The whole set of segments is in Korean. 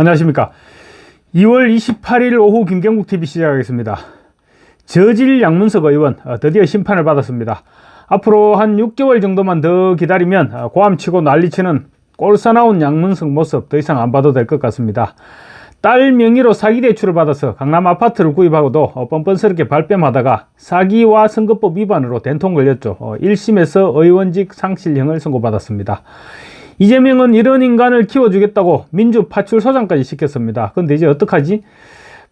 안녕하십니까. 2월 28일 오후 김경국 TV 시작하겠습니다. 저질 양문석 의원 어, 드디어 심판을 받았습니다. 앞으로 한 6개월 정도만 더 기다리면 어, 고함치고 난리치는 꼴사나운 양문석 모습 더 이상 안 봐도 될 것 같습니다. 딸 명의로 사기 대출을 받아서 강남 아파트를 구입하고도 어, 뻔뻔스럽게 발뺌하다가 사기와 선거법 위반으로 된통 걸렸죠. 1심에서 의원직 상실형을 선고받았습니다. 이재명은 이런 인간을 키워주겠다고 민주 파출소장까지 시켰습니다. 근데 이제 어떡하지?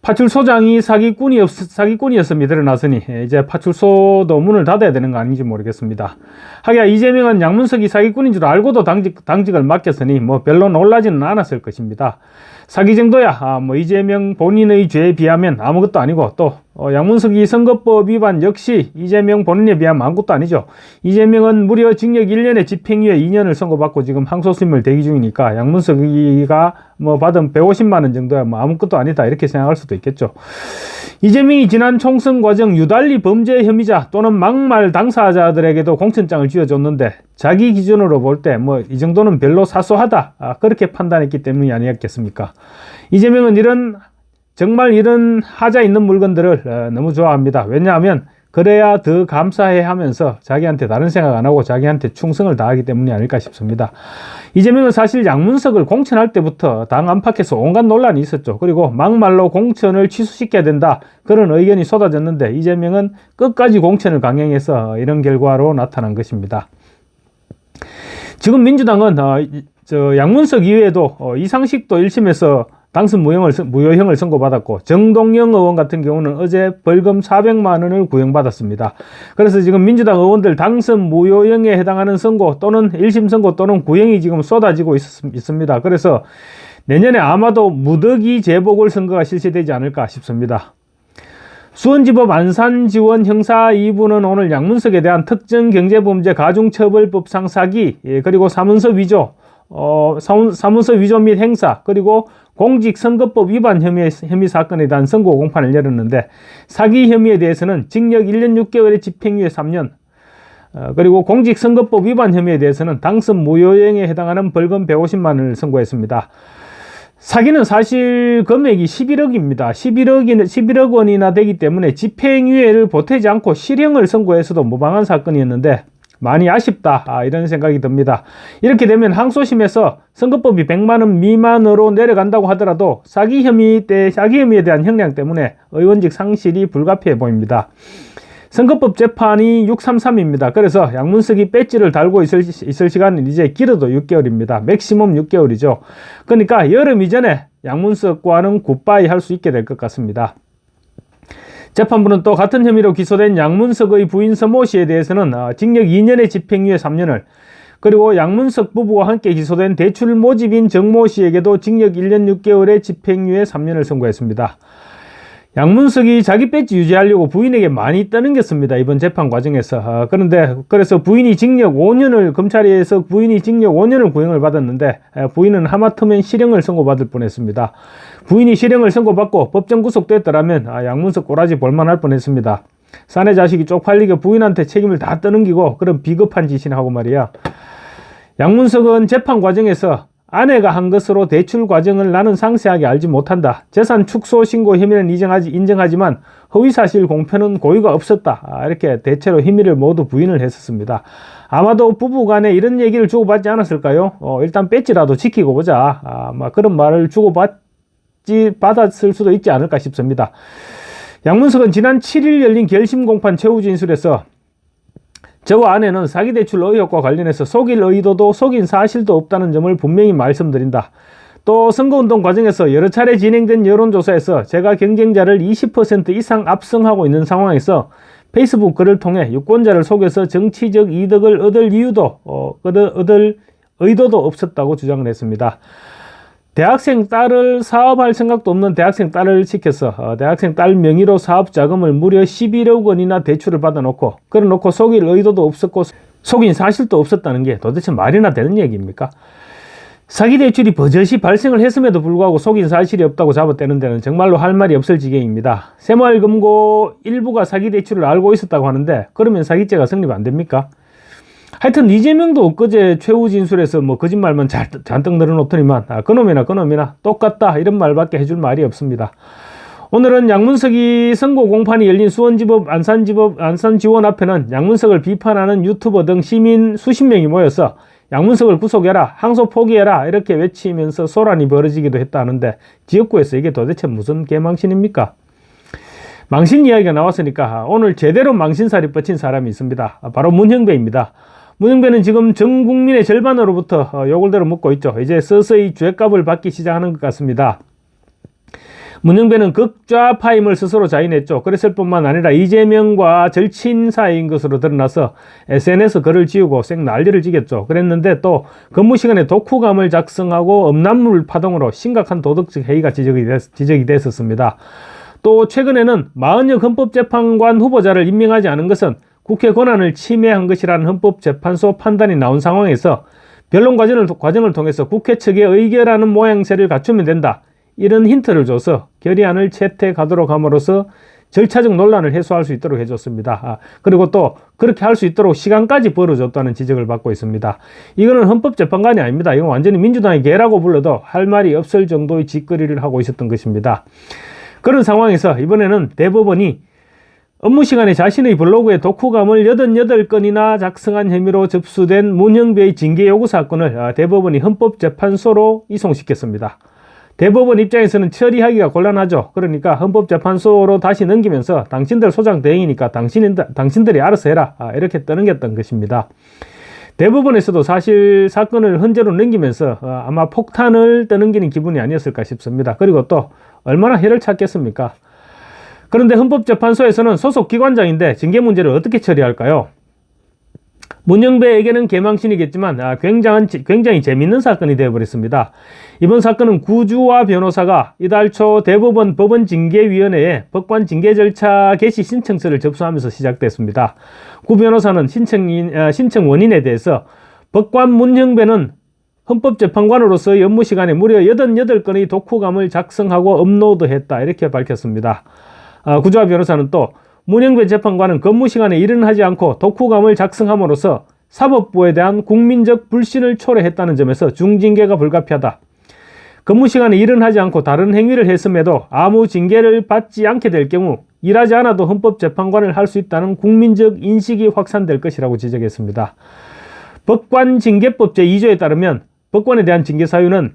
파출소장이 사기꾼이 없, 사기꾼이었음이 드러났으니 이제 파출소도 문을 닫아야 되는 거 아닌지 모르겠습니다. 하기야 이재명은 양문석이 사기꾼인 줄 알고도 당직, 당직을 맡겼으니 뭐 별로 놀라지는 않았을 것입니다. 사기 정도야 아, 뭐 이재명 본인의 죄에 비하면 아무것도 아니고 또 어, 양문석이 선거법 위반 역시 이재명 본인에 비하면 아무것도 아니죠. 이재명은 무려 징역 1년에 집행유예 2년을 선고받고 지금 항소심을 대기 중이니까 양문석이가 뭐 받은 150만 원 정도야 뭐 아무것도 아니다 이렇게 생각할 수도 있겠죠. 이재명이 지난 총선 과정 유달리 범죄 혐의자 또는 막말 당사자들에게도 공천장을 쥐어줬는데 자기 기준으로 볼 때 뭐 이 정도는 별로 사소하다 아, 그렇게 판단했기 때문이 아니었겠습니까? 이재명은 이런 정말 이런 하자 있는 물건들을 어, 너무 좋아합니다. 왜냐하면 그래야 더 감사해 하면서 자기한테 다른 생각 안 하고 자기한테 충성을 다하기 때문이 아닐까 싶습니다. 이재명은 사실 양문석을 공천할 때부터 당 안팎에서 온갖 논란이 있었죠. 그리고 막말로 공천을 취소시켜야 된다. 그런 의견이 쏟아졌는데 이재명은 끝까지 공천을 강행해서 이런 결과로 나타난 것입니다. 지금 민주당은 어, 저 양문석 이외에도 어, 이상식도 1심에서 당선 무효형을, 무효형을 선고받았고 정동영 의원 같은 경우는 어제 벌금 400만 원을 구형받았습니다. 그래서 지금 민주당 의원들 당선 무효형에 해당하는 선고 또는 1심 선고 또는 구형이 지금 쏟아지고 있, 있습니다. 그래서 내년에 아마도 무더기 재보궐 선거가 실시되지 않을까 싶습니다. 수원지법 안산지원 형사 2부는 오늘 양문석에 대한 특정경제범죄 가중처벌법상 사기 예, 그리고 사문서 위조 어, 사무소 위조 및 행사 그리고 공직선거법 위반 혐의, 혐의 사건에 대한 선고 공판을 열었는데 사기 혐의에 대해서는 징역 1년 6개월의 집행유예 3년 어, 그리고 공직선거법 위반 혐의에 대해서는 당선 무효형에 해당하는 벌금 150만 원을 선고했습니다. 사기는 사실 금액이 11억입니다. 11억이, 11억 원이나 되기 때문에 집행유예를 보태지 않고 실형을 선고해서도 무방한 사건이었는데 많이 아쉽다 아, 이런 생각이 듭니다. 이렇게 되면 항소심에서 선거법이 100만 원 미만으로 내려간다고 하더라도 사기 혐의 때 사기 혐의에 대한 형량 때문에 의원직 상실이 불가피해 보입니다. 선거법 재판이 633입니다. 그래서 양문석이 배지를 달고 있을, 있을 시간은 이제 길어도 6개월입니다. 맥시멈 6개월이죠. 그러니까 여름 이전에 양문석과는 굿바이 할 수 있게 될 것 같습니다. 재판부는 또 같은 혐의로 기소된 양문석의 부인 서모 씨에 대해서는 어, 징역 2년의 집행유예 3년을 그리고 양문석 부부와 함께 기소된 대출 모집인 정모 씨에게도 징역 1년 6개월의 집행유예 3년을 선고했습니다. 양문석이 자기 배지 유지하려고 부인에게 많이 떠넘겼습니다. 이번 재판 과정에서. 아, 그런데 그래서 부인이 징역 5년을 검찰에서 부인이 징역 5년을 구형을 받았는데 부인은 하마터면 실형을 선고받을 뻔했습니다. 부인이 실형을 선고받고 법정 구속됐더라면 아, 양문석 꼬라지 볼만할 뻔했습니다. 사내 자식이 쪽팔리게 부인한테 책임을 다 떠넘기고 그런 비겁한 짓이나 하고 말이야. 양문석은 재판 과정에서 아내가 한 것으로 대출 과정을 나는 상세하게 알지 못한다. 재산 축소 신고 혐의는 인정하지, 인정하지만 허위사실 공표는 고의가 없었다. 아, 이렇게 대체로 혐의를 모두 부인을 했었습니다. 아마도 부부 간에 이런 얘기를 주고받지 않았을까요? 어, 일단 뺏지라도 지키고 보자. 아, 마 그런 말을 주고받지, 받았을 수도 있지 않을까 싶습니다. 양문석은 지난 7일 열린 결심 공판 최후 진술에서 저와 아내는 사기 대출 의혹과 관련해서 속일 의도도 속인 사실도 없다는 점을 분명히 말씀드린다. 또 선거운동 과정에서 여러 차례 진행된 여론조사에서 제가 경쟁자를 20% 이상 압승하고 있는 상황에서 페이스북 글을 통해 유권자를 속여서 정치적 이득을 얻을 이유도 어, 얻을, 얻을 의도도 없었다고 주장을 했습니다. 대학생 딸을 사업할 생각도 없는 대학생 딸을 시켜서 어, 대학생 딸 명의로 사업 자금을 무려 11억 원이나 대출을 받아놓고 그래놓고 속일 의도도 없었고 속인 사실도 없었다는 게 도대체 말이나 되는 얘기입니까? 사기 대출이 버젓이 발생을 했음에도 불구하고 속인 사실이 없다고 잡아떼는 데는 정말로 할 말이 없을 지경입니다. 새마을금고 일부가 사기 대출을 알고 있었다고 하는데 그러면 사기죄가 성립 안 됩니까? 하여튼 이재명도 엊그제 최후 진술에서 뭐 거짓말만 잘, 잔뜩 늘어놓더니만 아, 그놈이나 그놈이나 똑같다 이런 말밖에 해줄 말이 없습니다. 오늘은 양문석이 선고 공판이 열린 수원지법 안산지법 안산지원 앞에는 양문석을 비판하는 유튜버 등 시민 수십 명이 모여서 양문석을 구속해라 항소 포기해라 이렇게 외치면서 소란이 벌어지기도 했다는데 지역구에서 이게 도대체 무슨 개망신입니까? 망신 이야기가 나왔으니까 오늘 제대로 망신살이 뻗친 사람이 있습니다. 바로 문형배입니다. 문형배는 지금 전 국민의 절반으로부터 어, 들어 묻고 있죠. 이제 서서히 죄값을 받기 시작하는 것 같습니다. 문영배는 극좌파임을 스스로 자인했죠. 그랬을 뿐만 아니라 이재명과 절친 사이인 것으로 드러나서 SNS 글을 지우고 생 난리를 지겠죠. 그랬는데 또 근무 시간에 독후감을 작성하고 음란물 파동으로 심각한 도덕적 해이가 지적이, 됐, 지적이 됐었습니다. 또 최근에는 마흔역 헌법재판관 후보자를 임명하지 않은 것은 국회 권한을 침해한 것이라는 헌법재판소 판단이 나온 상황에서 변론 과정을, 과정을 통해서 국회 측에 의결하는 모양새를 갖추면 된다. 이런 힌트를 줘서 결의안을 채택하도록 함으로써 절차적 논란을 해소할 수 있도록 해줬습니다. 아, 그리고 또 그렇게 할 수 있도록 시간까지 벌어줬다는 지적을 받고 있습니다. 이거는 헌법재판관이 아닙니다. 이건 완전히 민주당의 개라고 불러도 할 말이 없을 정도의 짓거리를 하고 있었던 것입니다. 그런 상황에서 이번에는 대법원이 업무 시간에 자신의 블로그에 독후감을 88건이나 작성한 혐의로 접수된 문형배의 징계 요구 사건을 아, 대법원이 헌법재판소로 이송시켰습니다. 대법원 입장에서는 처리하기가 곤란하죠. 그러니까 헌법재판소로 다시 넘기면서 당신들 소장 대행이니까 당신, 당신들이 알아서 해라. 아, 이렇게 떠넘겼던 것입니다. 대법원에서도 사실 사건을 헌재로 넘기면서 어, 아마 폭탄을 떠넘기는 기분이 아니었을까 싶습니다. 그리고 또 얼마나 해를 찾겠습니까? 그런데 헌법재판소에서는 소속 기관장인데 징계 문제를 어떻게 처리할까요? 문영배에게는 개망신이겠지만 아, 굉장한, 굉장히 재밌는 사건이 되어버렸습니다. 이번 사건은 구주와 변호사가 이달 초 대법원 법원 징계위원회에 법관 징계 절차 개시 신청서를 접수하면서 시작됐습니다. 구 변호사는 신청인, 아, 신청 원인에 대해서 법관 문형배는 헌법재판관으로서 업무 시간에 무려 88건의 독후감을 작성하고 업로드했다 이렇게 밝혔습니다. 아, 구주와 변호사는 또 문영배 재판관은 근무 시간에 일은 하지 않고 독후감을 작성함으로써 사법부에 대한 국민적 불신을 초래했다는 점에서 중징계가 불가피하다. 근무 시간에 일은 하지 않고 다른 행위를 했음에도 아무 징계를 받지 않게 될 경우 일하지 않아도 헌법재판관을 할 수 있다는 국민적 인식이 확산될 것이라고 지적했습니다. 법관징계법 제2조에 따르면 법관에 대한 징계 사유는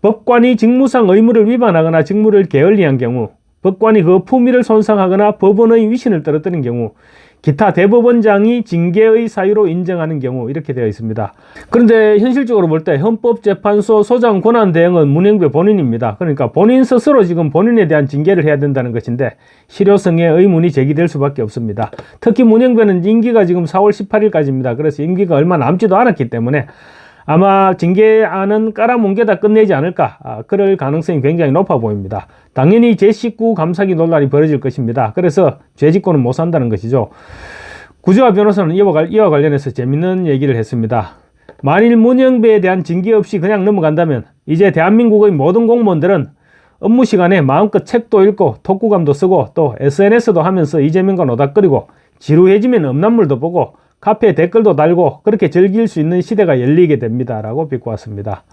법관이 직무상 의무를 위반하거나 직무를 게을리한 경우 법관이 그 품위를 손상하거나 법원의 위신을 떨어뜨린 경우 기타 대법원장이 징계의 사유로 인정하는 경우 이렇게 되어 있습니다. 그런데 현실적으로 볼 때 헌법재판소 소장 권한 대행은 문영배 본인입니다. 그러니까 본인 스스로 지금 본인에 대한 징계를 해야 된다는 것인데 실효성에 의문이 제기될 수밖에 없습니다. 특히 문영배는 임기가 지금 4월 18일까지입니다. 그래서 임기가 얼마 남지도 않았기 때문에 아마 징계안은 깔아뭉개다 끝내지 않을까 아, 그럴 가능성이 굉장히 높아 보입니다. 당연히 제19 감사기 논란이 벌어질 것입니다. 그래서 죄짓고는 못 산다는 것이죠. 구조와 변호사는 이와, 관련해서 재밌는 얘기를 했습니다. 만일 문영배에 대한 징계 없이 그냥 넘어간다면 이제 대한민국의 모든 공무원들은 업무 시간에 마음껏 책도 읽고 독후감도 쓰고 또 SNS도 하면서 이재명과 노닥거리고 지루해지면 음란물도 보고 카페에 댓글도 달고 그렇게 즐길 수 있는 시대가 열리게 됩니다. 라고 비꼬 왔습니다.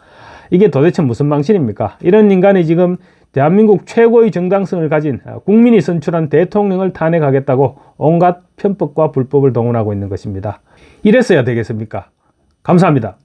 이게 도대체 무슨 망신입니까? 이런 인간이 지금 대한민국 최고의 정당성을 가진 국민이 선출한 대통령을 탄핵하겠다고 온갖 편법과 불법을 동원하고 있는 것입니다. 이랬어야 되겠습니까? 감사합니다.